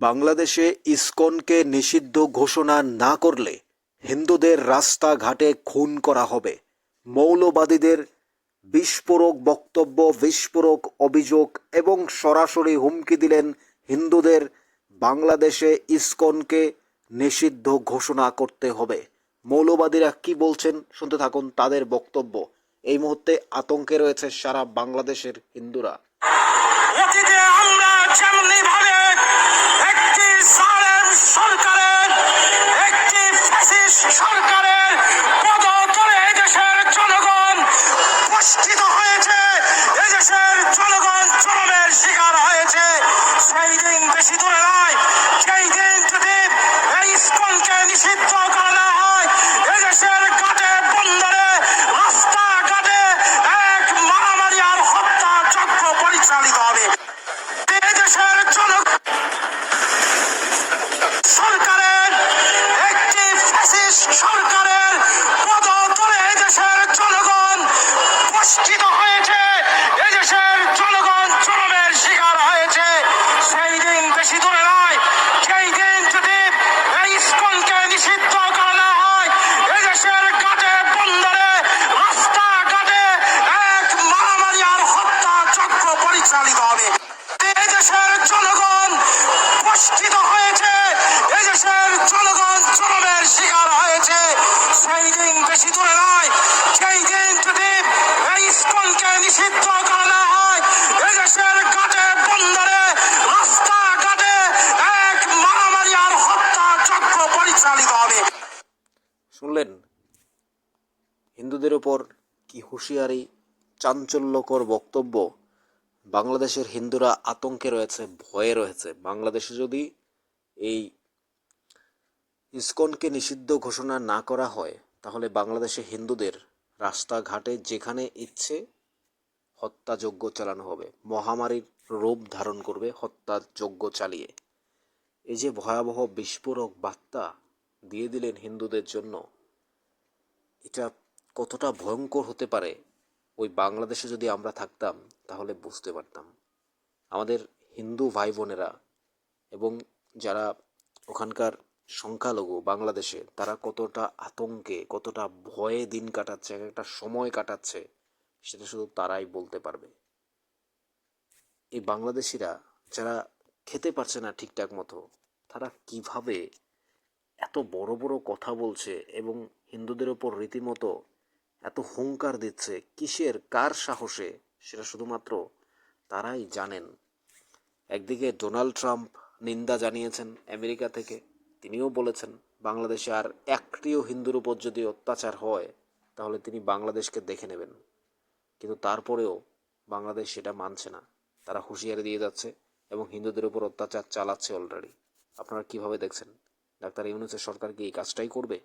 বাংলাদেশে ইসকনকে নিষিদ্ধ ঘোষণা না করলে হিন্দুদের রাস্তাঘাটে খুন করা হবে। মৌলবাদীদের বিস্ফোরক বক্তব্য, বিস্ফোরক অভিযোগ এবং সরাসরি হুমকি দিলেন হিন্দুদের। বাংলাদেশে ইসকনকে নিষিদ্ধ ঘোষণা করতে হবে। মৌলবাদীরা কি বলছেন শুনতে থাকুন তাদের বক্তব্য। এই মুহূর্তে আতঙ্কে রয়েছে সারা বাংলাদেশের হিন্দুরা। আমরা একটি সরকারের, একটি ফ্যাসিস্ট সরকারের পদতলে এদেশের জনগণ পুষ্টিত হয়েছে। এদেশের জনগণ জনমের শিকার হয়েছে। সেই দিন বেশি দূরে নয়, সেই দিন যদি এই ইস্কনকে নিষিদ্ধ করা না হয়, এদেশের ঘাটে, বন্দরে, রাস্তাঘাটে এক মারামারি আর হত্যা যজ্ঞ পরিচালিত হবে। শুনলেন? হিন্দুদের ওপর কি হুঁশিয়ারি, চাঞ্চল্যকর বক্তব্য? বাংলাদেশের হিন্দুরা আতঙ্কে রয়েছে, ভয়ে রয়েছে। বাংলাদেশে যদি এই ইসকনকে নিষিদ্ধ ঘোষণা না করা হয়, তাহলে বাংলাদেশে হিন্দুদের রাস্তাঘাটে যেখানে ইচ্ছে হত্যাযজ্ঞ চালানো হবে, মহামারীর রূপ ধারণ করবে হত্যাযজ্ঞ চালিয়ে। এই যে ভয়াবহ, বিস্ফোরক বার্তা দিয়ে দিলেন হিন্দুদের জন্য। এটা কতটা ভয়ঙ্কর হতে পারে? ওই বাংলাদেশে যদি আমরা থাকতাম, তাহলে বুঝতে পারতাম। আমাদের হিন্দু ভাই বোনেরা এবং যারা ওখানকার সংখ্যালঘু বাংলাদেশে, তারা কতটা আতঙ্কে, কতটা ভয়ে দিন কাটাচ্ছে এক একটা সময় কাটাচ্ছে, সেটা শুধু তারাই বলতে পারবে। এই বাংলাদেশিরা যারা খেতে পারছে না ঠিকঠাক মতো, তারা কীভাবে এত বড় বড় কথা বলছে এবং হিন্দুদের ওপর রীতিমতো এত হুঙ্কার দিচ্ছে, কিসের, কার সাহসে, সেটা শুধুমাত্র তারাই জানেন। একদিকে ডোনাল্ড ট্রাম্প নিন্দা জানিয়েছেন আমেরিকা থেকে, তিনিও বলেছেন বাংলাদেশে আর একটিও হিন্দুর উপর যদি অত্যাচার হয়, তাহলে তিনি বাংলাদেশকে দেখে নেবেন। কিন্তু তারপরেও বাংলাদেশ সেটা মানছে না। তারা হুঁশিয়ারি দিয়ে যাচ্ছে এবং হিন্দুদের উপর অত্যাচার চালাচ্ছে অলরেডি আপনারা কীভাবে দেখছেন? ডাক্তার ইউনুসের সরকার কি এই কাজটাই করবে?